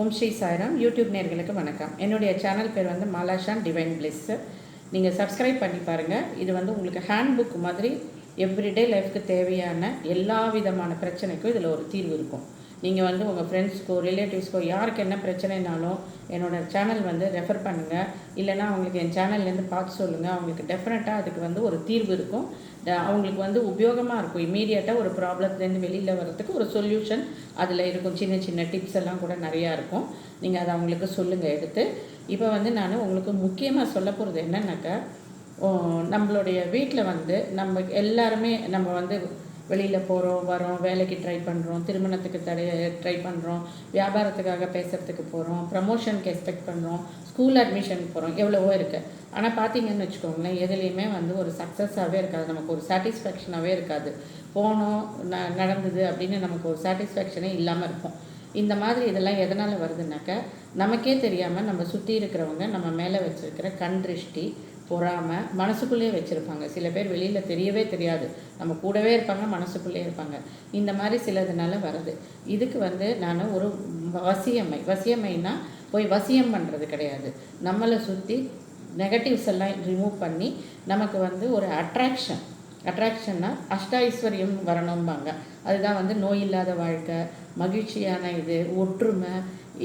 ஓம் Sri Sairam. YouTube நேர்களுக்கு வணக்கம். என்னுடைய சேனல் பேர் வந்து மாலாஷான் டிவைன் பிளெஸ்ஸு நீங்கள் சப்ஸ்கிரைப் பண்ணி பாருங்கள் இது வந்து உங்களுக்கு ஹேண்ட் புக் மாதிரி எவ்ரிடே லைஃப்க்கு தேவையான எல்லா விதமான பிரச்சனைக்கும் இதில் ஒரு தீர்வு இருக்கும். நீங்கள் வந்து உங்கள் ஃப்ரெண்ட்ஸ்க்கோ ரிலேட்டிவ்ஸ்க்கோ யாருக்கு என்ன பிரச்சனைனாலும் என்னோடய சேனல் வந்து ரெஃபர் பண்ணுங்கள் இல்லைனா அவங்களுக்கு என் சேனல்லேருந்து பார்த்து சொல்லுங்கள் அவங்களுக்கு டெஃபினட்டாக அதுக்கு வந்து ஒரு தீர்வு இருக்கும். அவங்களுக்கு வந்து உபயோகமாக இருக்கும். இமீடியட்டாக ஒரு ப்ராப்ளத்துலேருந்து வெளியில் வர்றதுக்கு ஒரு சொல்யூஷன் அதில் இருக்கும். சின்ன சின்ன டிப்ஸ் எல்லாம் கூட நிறையா இருக்கும். நீங்கள் அதை அவங்களுக்கு சொல்லுங்கள் எடுத்து. இப்போ வந்து நான் உங்களுக்கு முக்கியமாக சொல்ல போகிறது என்னன்னாக்கா நம்மளுடைய வீட்டில் வந்து நம்ம எல்லாருமே நம்ம வந்து வெளியில் போகிறோம் வரோம் வேலைக்கு ட்ரை பண்ணுறோம் திருமணத்துக்கு தடைய ட்ரை பண்ணுறோம் வியாபாரத்துக்காக பேசுகிறதுக்கு போகிறோம் ப்ரமோஷனுக்கு எக்ஸ்பெக்ட் பண்ணுறோம் ஸ்கூல் அட்மிஷனுக்கு போகிறோம் எவ்வளவோ இருக்குது ஆனால் பார்த்தீங்கன்னு வச்சுக்கோங்களேன் எதுலேயுமே வந்து ஒரு சக்ஸஸாகவே இருக்காது. நமக்கு ஒரு சாட்டிஸ்ஃபேக்ஷனாகவே இருக்காது. போனோம் ந நடந்தது அப்படின்னு நமக்கு ஒரு சாட்டிஸ்ஃபேக்ஷனே இல்லாமல் இருக்கும். இந்த மாதிரி இதெல்லாம் எதனால் வருதுனாக்கா நமக்கே தெரியாமல் நம்ம சுற்றி இருக்கிறவங்க நம்ம மேலே வச்சுருக்கிற கண் திருஷ்டி பொறாமை மனசுக்குள்ளேயே வச்சுருப்பாங்க. சில பேர் வெளியில் தெரியவே தெரியாது. நம்ம கூடவே இருப்பாங்க மனசுக்குள்ளேயே இருப்பாங்க. இந்த மாதிரி சிலதுனால வருது. இதுக்கு வந்து நான் ஒரு வசியம்மை. வசியம்மைனா போய் வசியம் பண்ணுறது கிடையாது. நம்மளை சுற்றி நெகட்டிவ்ஸ் எல்லாம் ரிமூவ் பண்ணி நமக்கு வந்து ஒரு அட்ராக்ஷன் அட்ராக்ஷன்னா அஷ்ட ஐஸ்வர்யம் வரணும்பாங்க. அதுதான் வந்து நோய் இல்லாத வாழ்க்கை மகிழ்ச்சியான இது ஒற்றுமை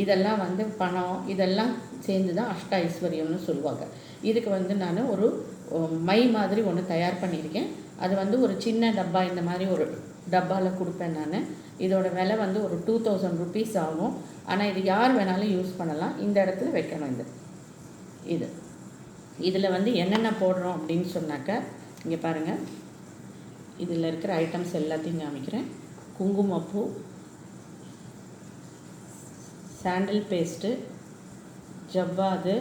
இதெல்லாம் வந்து பணம் இதெல்லாம் சேர்ந்து தான் அஷ்ட ஐஸ்வர்யம்னு சொல்லுவாங்க. இதுக்கு வந்து நான் ஒரு மை மாதிரி ஒன்று தயார் பண்ணியிருக்கேன். அது வந்து ஒரு சின்ன டப்பா இந்த மாதிரி ஒரு டப்பாவில் கொடுப்பேன் நான். இதோட விலை வந்து ஒரு டூ தௌசண்ட் ருபீஸ் ஆகும். ஆனால் இது யார் வேணாலும் யூஸ் பண்ணலாம். இந்த இடத்துல வைக்கணும் இது. இது. இதில் வந்து என்னென்ன போடுறோம் அப்படின்னு சொன்னாக்கா இங்கே பாருங்கள் இதில் இருக்கிற ஐட்டம்ஸ் எல்லாத்தையும் காமிக்கிறேன். குங்குமப்பூ சாண்டில் பேஸ்ட்டு ஜவ்வாது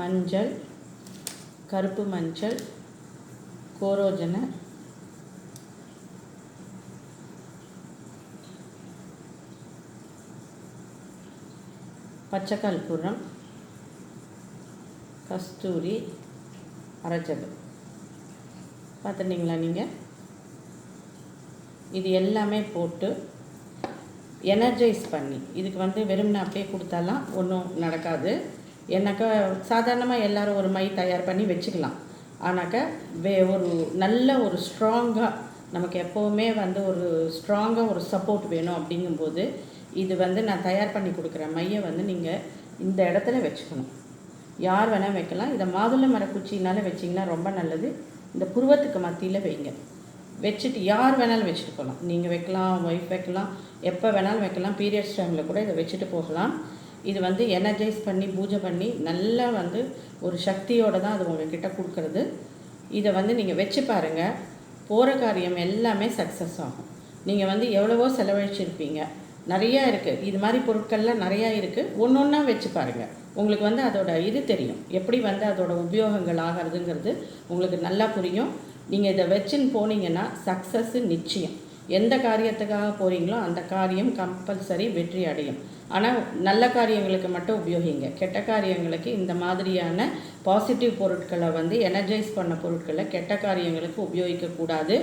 மஞ்சள் கருப்பு மஞ்சள் கோரோஜனை பச்சை கற்பூரம் கஸ்தூரி அரைச்சது பார்த்துட்டீங்களா நீங்கள் இது எல்லாமே போட்டு எனர்ஜைஸ் பண்ணி இதுக்கு வந்து வெறும்னா அப்படியே கொடுத்தாலாம் ஒன்றும் நடக்காது. ஏன்னாக்கா சாதாரணமாக எல்லாரும் ஒரு மை தயார் பண்ணி வச்சுக்கலாம். ஆனாக்கா வே ஒரு நல்ல ஒரு ஸ்ட்ராங்காக நமக்கு எப்போவுமே வந்து ஒரு ஸ்ட்ராங்காக ஒரு சப்போர்ட் வேணும் அப்படிங்கும்போது இது வந்து நான் தயார் பண்ணி கொடுக்குற மையை வந்து நீங்கள் இந்த இடத்துல வச்சுக்கணும். யார் வேணால் வைக்கலாம். இதை மாதுளை மரக்குச்சினால வச்சிங்கன்னா ரொம்ப நல்லது. இந்த புருவத்துக்கு மத்தியில் வைங்க. வச்சுட்டு யார் வேணாலும் வச்சுட்டு போகலாம். நீங்கள் வைக்கலாம் ஒய்ஃப் வைக்கலாம் எப்போ வேணாலும் வைக்கலாம் பீரியட்ஸ் டைமில் கூட இதை வச்சுட்டு போகலாம். இது வந்து எனர்ஜைஸ் பண்ணி பூஜை பண்ணி நல்லா வந்து ஒரு சக்தியோடு தான் அது உங்கள்கிட்ட கொடுக்கறது. இதை வந்து நீங்கள் வச்சு பாருங்கள் போகிற காரியம் எல்லாமே சக்ஸஸ் ஆகும். நீங்கள் வந்து எவ்வளவோ செலவழிச்சிருப்பீங்க. நிறையா இருக்குது இது மாதிரி பொருட்கள்லாம் நிறையா இருக்குது ஒன்று ஒன்றா வச்சு பாருங்கள் உங்களுக்கு வந்து அதோட இது தெரியும். எப்படி வந்து அதோட உபயோகங்கள் ஆகிறதுங்கிறது உங்களுக்கு நல்லா புரியும். நீங்கள் இதை வச்சுன்னு போனீங்கன்னா சக்ஸஸ்ஸு நிச்சயம். எந்த காரியத்துக்காக போகிறீங்களோ அந்த காரியம் கம்பல்சரி வெற்றி அடையும். ஆனால் நல்ல காரியங்களுக்கு மட்டும் உபயோகிங்க. கெட்ட காரியங்களுக்கு இந்த மாதிரியான பாசிட்டிவ் பொருட்களை வந்து எனர்ஜைஸ் பண்ண பொருட்களை கெட்ட காரியங்களுக்கு உபயோகிக்கக்கூடாது.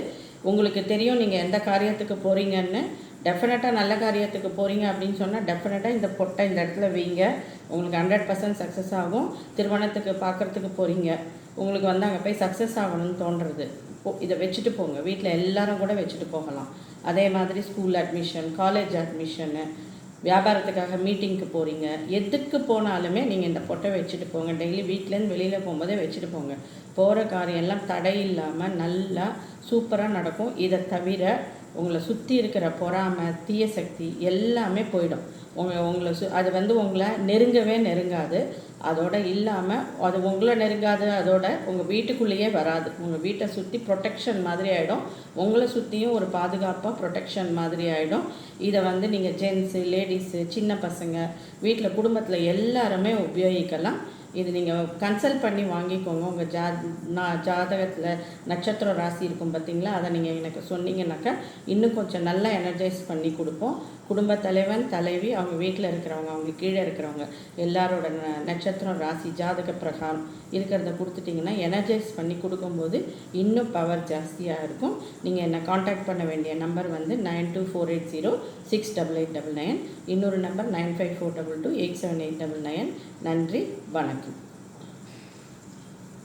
உங்களுக்கு தெரியும் நீங்கள் எந்த காரியத்துக்கு போகிறீங்கன்னு டெஃபினட்டாக நல்ல காரியத்துக்கு போகிறீங்க அப்படின்னு சொன்னால் டெஃபினட்டாக இந்த பொட்டை இந்த இடத்துல வைங்க. உங்களுக்கு ஹண்ட்ரட் பர்சன்ட் சக்ஸஸ் ஆகும். திருமணத்துக்கு பார்க்குறதுக்கு போகிறீங்க உங்களுக்கு வந்து அங்கே போய் சக்ஸஸ் ஆகணும்னு தோன்றுறது. போ- இதை வச்சுட்டு போங்க. வீட்டில் எல்லாரும் கூட வச்சுட்டு போகலாம். அதே மாதிரி ஸ்கூல் அட்மிஷன் காலேஜ் அட்மிஷனு வியாபாரத்துக்காக மீட்டிங்க்கு போகிறீங்க எதுக்கு போனாலுமே நீங்கள் இந்த பொட்டை வச்சுட்டு போங்க. டெய்லி வீட்டிலேருந்து வெளியில் போகும்போதே வச்சுட்டு போங்க. போகிற காரியம் எல்லாம் தடை இல்லாமல் நல்லா சூப்பராக நடக்கும். இதை தவிர உங்களை சுற்றி இருக்கிற பொறாமை தீய சக்தி எல்லாமே போயிடும். உங்களை உங்களை சு அது வந்து உங்களை நெருங்கவே நெருங்காது. அதோட இல்லாமல் அது உங்களை நெருங்காது அதோட உங்கள் வீட்டுக்குள்ளேயே வராது. உங்கள் வீட்டை சுற்றி ப்ரொடெக்ஷன் மாதிரி ஆகிடும் உங்களை சுற்றியும் ஒரு பாதுகாப்பாக ப்ரொடெக்ஷன் மாதிரி ஆகிடும் இதை வந்து நீங்கள் ஜென்ஸு லேடிஸு சின்ன பசங்க வீட்டில் குடும்பத்தில் எல்லாருமே உபயோகிக்கலாம். இது நீங்கள் கன்சல்ட் பண்ணி வாங்கிக்கோங்க. உங்கள் ஜா நான் ஜாதகத்தில் நட்சத்திர ராசி இருக்கும் பார்த்தீங்களா அதை நீங்கள் எனக்கு சொன்னீங்கன்னாக்கா இன்னும் கொஞ்சம் நல்லா எனர்ஜைஸ் பண்ணி கொடுப்போம். குடும்ப தலைவன் தலைவி அவங்க வீட்டில் இருக்கிறவங்க அவங்க கீழே இருக்கிறவங்க எல்லாரோட ந நட்சத்திரம் ராசி ஜாதக பிரகாரம் இருக்கிறத கொடுத்துட்டிங்கன்னா எனர்ஜைஸ் பண்ணி கொடுக்கும்போது இன்னும் பவர் ஜாஸ்தியாக இருக்கும். நீங்கள் என்னை காண்டாக்ட் பண்ண வேண்டிய நம்பர் வந்து nine two four eight zero six double eight double nine இன்னொரு number nine five four double two eight seven eight double nine நன்றி வணக்கம்.